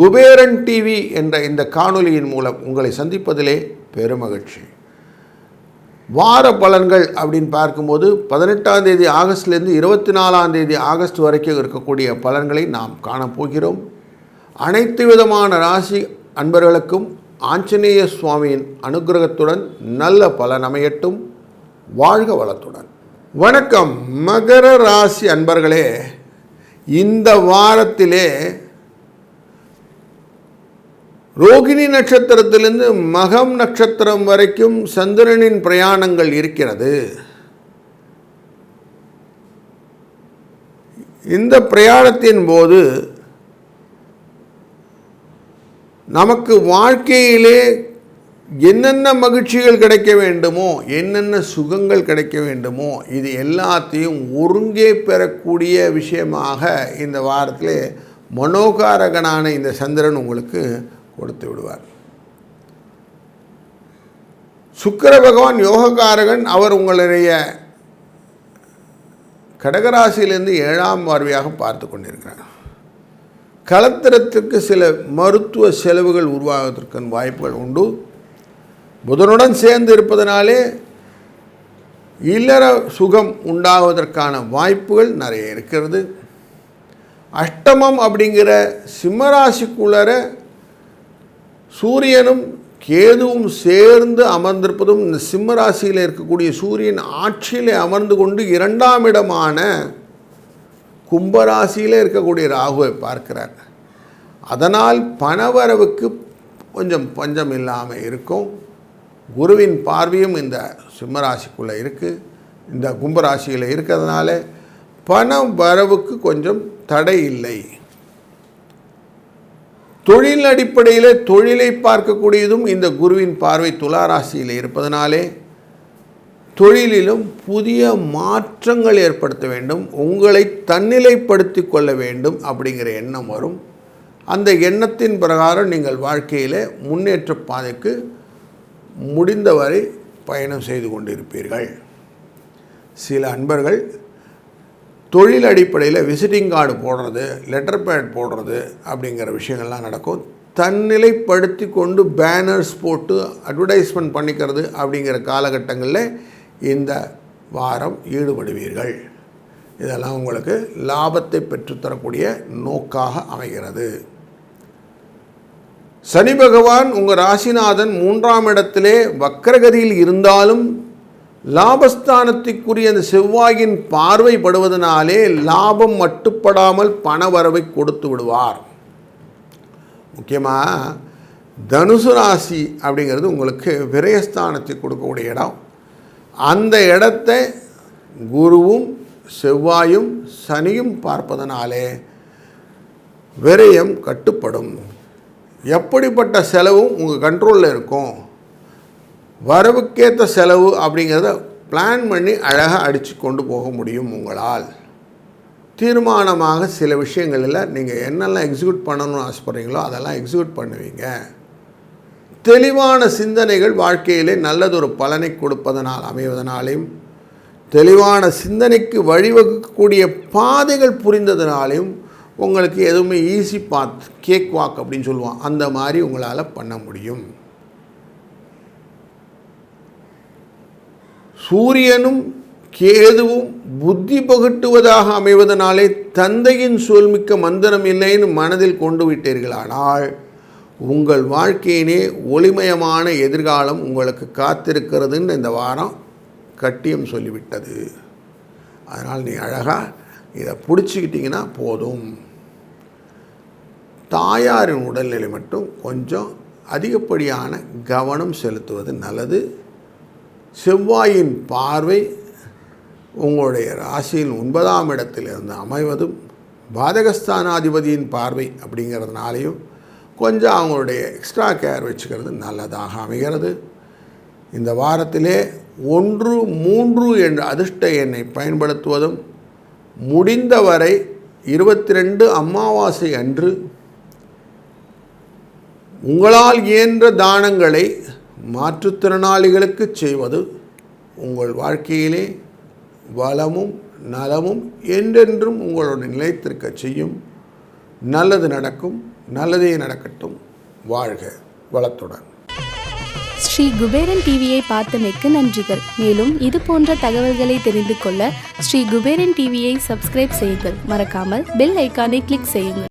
Kuberan TV என்ற இந்த காணொலியின் மூலம் உங்களை சந்திப்பதிலே பெருமகிழ்ச்சி. வார பலன்கள் அப்படின்னு பார்க்கும்போது பதினெட்டாம் தேதி ஆகஸ்ட்லேருந்து இருபத்தி நாலாம் தேதி ஆகஸ்ட் வரைக்கும் இருக்கக்கூடிய பலன்களை நாம் காணப்போகிறோம் அனைத்து விதமான ராசி அன்பர்களுக்கும் ஆஞ்சநேய சுவாமியின் அனுகிரகத்துடன் நல்ல பலன் அமையட்டும். வாழ்க வளத்துடன். வணக்கம். மகர ராசி அன்பர்களே இந்த வாரத்திலே ரோகிணி நட்சத்திரத்திலிருந்து மகம் நட்சத்திரம் வரைக்கும் சந்திரனின் பிரயாணங்கள் இருக்கிறது. இந்த பிரயாணத்தின் போது நமக்கு வாழ்க்கையிலே என்னென்ன மகிழ்ச்சிகள் கிடைக்க வேண்டுமோ என்னென்ன சுகங்கள் கிடைக்க வேண்டுமோ இது எல்லாத்தையும் ஒருங்கே பெறக்கூடிய விஷயமாக இந்த வாரத்தில் மனோகாரகனான இந்த சந்திரன் உங்களுக்கு கொடுத்து விடுவார். சுக்கர பகவான் யோகக்காரகன் அவர் உங்களுடைய கடகராசியிலிருந்து ஏழாம் பார்வையாக பார்த்து கொண்டிருக்கிறார். கலத்திரத்துக்கு சில மருத்துவ செலவுகள் உருவாவதற்கான வாய்ப்புகள் உண்டு. புதனுடன் சேர்ந்து இருப்பதனாலே இல்லற சுகம் உண்டாவதற்கான வாய்ப்புகள் நிறைய இருக்கிறது. அஷ்டமம் அப்படிங்கிற சிம்மராசிக்குள்ளர சூரியனும் கேதுவும் சேர்ந்து அமர்ந்திருப்பதும் இந்த சிம்மராசியில் இருக்கக்கூடிய சூரியன் ஆட்சியில் அமர்ந்து கொண்டு இரண்டாம் இடமான கும்பராசியில் இருக்கக்கூடிய ராகுவை பார்க்கிறார். அதனால் பணவரவுக்கு கொஞ்சம் பஞ்சம் இல்லாமல் இருக்கும். குருவின் பார்வையும் இந்த சிம்மராசிக்குள்ளே இருக்குது இந்த கும்பராசியில் இருக்கிறதுனால பணம் வரவுக்கு கொஞ்சம் தடை இல்லை. தொழில் அடிப்படையில் தொழிலை பார்க்கக்கூடியதும் இந்த குருவின் பார்வை துளாராசியில் இருப்பதனாலே தொழிலிலும் புதிய மாற்றங்கள் ஏற்படுத்த வேண்டும். உங்களை தன்னிலைப்படுத்தி கொள்ள வேண்டும் அப்படிங்கிற எண்ணம் வரும். அந்த எண்ணத்தின் பிரகாரம் நீங்கள் வாழ்க்கையில் முன்னேற்ற பாதைக்கு முடிந்தவரை பயணம் செய்து கொண்டிருப்பீர்கள். சில அன்பர்கள் தொழில் அடிப்படையில் விசிட்டிங் கார்டு போடுறது லெட்டர் பேட் போடுறது அப்படிங்கிற விஷயங்கள்லாம் நடக்கும். தன்னிலைப்படுத்தி கொண்டு பேனர்ஸ் போட்டு அட்வர்டைஸ்மெண்ட் பண்ணிக்கிறது அப்படிங்கிற காலகட்டங்களில் இந்த வாரம் ஈடுபடுவீர்கள். இதெல்லாம் உங்களுக்கு லாபத்தை பெற்றுத்தரக்கூடிய நோக்காக அமைகிறது. சனி பகவான் உங்கள் ராசிநாதன் மூன்றாம் இடத்திலே வக்கரகதியில் இருந்தாலும் லாபஸ்தானத்திற்குரிய அந்த செவ்வாயின் பார்வைப்படுவதனாலே லாபம் மட்டுப்படாமல் பண வரவை கொடுத்து விடுவார். முக்கியமாக தனுசு ராசி அப்படிங்கிறது உங்களுக்கு விரயஸ்தானத்தை கொடுக்கக்கூடிய இடம். அந்த இடத்தை குருவும் செவ்வாயும் சனியும் பார்ப்பதனாலே விரயம் கட்டுப்படும். எப்படிப்பட்ட செலவும் உங்கள் கண்ட்ரோலில் இருக்கும்? வரவுக்கேற்ற செலவு அப்படிங்கிறத பிளான் பண்ணி அழகாக அடித்து கொண்டு போக முடியும் உங்களால். தீர்மானமாக சில விஷயங்களில் நீங்கள் என்னெல்லாம் எக்ஸிக்யூட் பண்ணணும்னு ஆசைப்பட்றீங்களோ அதெல்லாம் எக்ஸிக்யூட் பண்ணுவீங்க. தெளிவான சிந்தனைகள் வாழ்க்கையிலே நல்லதொரு பலனை கொடுப்பதனால் அமைவதனாலையும் தெளிவான சிந்தனைக்கு வழிவகுக்கக்கூடிய பாதைகள் புரிந்ததனாலையும் உங்களுக்கு எதுவுமே ஈஸி பாத் கேக் வாக் அப்படின்னு சொல்லுவான். அந்த மாதிரி உங்களால் பண்ண முடியும். சூரியனும் கேதுவும் புத்தி பகட்டுவதாக அமைவதனாலே தந்தையின் சொல்மிக்க மந்திரம் இல்லைன்னு மனதில் கொண்டு விட்டீர்களானால் உங்கள் வாழ்க்கையினே ஒளிமயமான எதிர்காலம் உங்களுக்கு காத்திருக்கிறதுன்னு இந்த வாரம் கட்டியம் சொல்லிவிட்டது. அதனால் நீ அழகாக இதை பிடிச்சிக்கிட்டிங்கன்னா போதும். தாயாரின் உடல்நிலை மட்டும் கொஞ்சம் அதிகப்படியான கவனம் செலுத்துவது நல்லது. செவ்வாயின் பார்வை உங்களுடைய ராசியின் ஒன்பதாம் இடத்திலிருந்து அமைவதும் பாதகஸ்தானாதிபதியின் பார்வை அப்படிங்கிறதுனாலையும் கொஞ்சம் அவங்களுடைய எக்ஸ்ட்ரா கேர் வச்சுக்கிறது நல்லதாக அமைகிறது. இந்த வாரத்திலே ஒன்று மூன்று என்ற அதிர்ஷ்ட எண்ணை பயன்படுத்துவதும் முடிந்தவரை இருபத்தி ரெண்டு அமாவாசை அன்று உங்களால் இயன்ற தானங்களை மாற்றுத்திறனாளிகளுக்கு செய்வது உங்கள் வாழ்க்கையிலே வளமும் நலமும் என்றென்றும் உங்களோட நிலைத்திருக்க செய்யும். நல்லது நடக்கும் நல்லதே நடக்கட்டும். வாழ்க வளத்துடன். ஸ்ரீ குபேரன் டிவியை பார்த்தமைக்கு நன்றிகள். மேலும் இது போன்ற தகவல்களை தெரிந்து கொள்ள ஸ்ரீ குபேரன் டிவியை சப்ஸ்கிரைப் செய்யுங்கள். மறக்காமல் பெல் ஐக்கானை கிளிக் செய்யுங்கள்.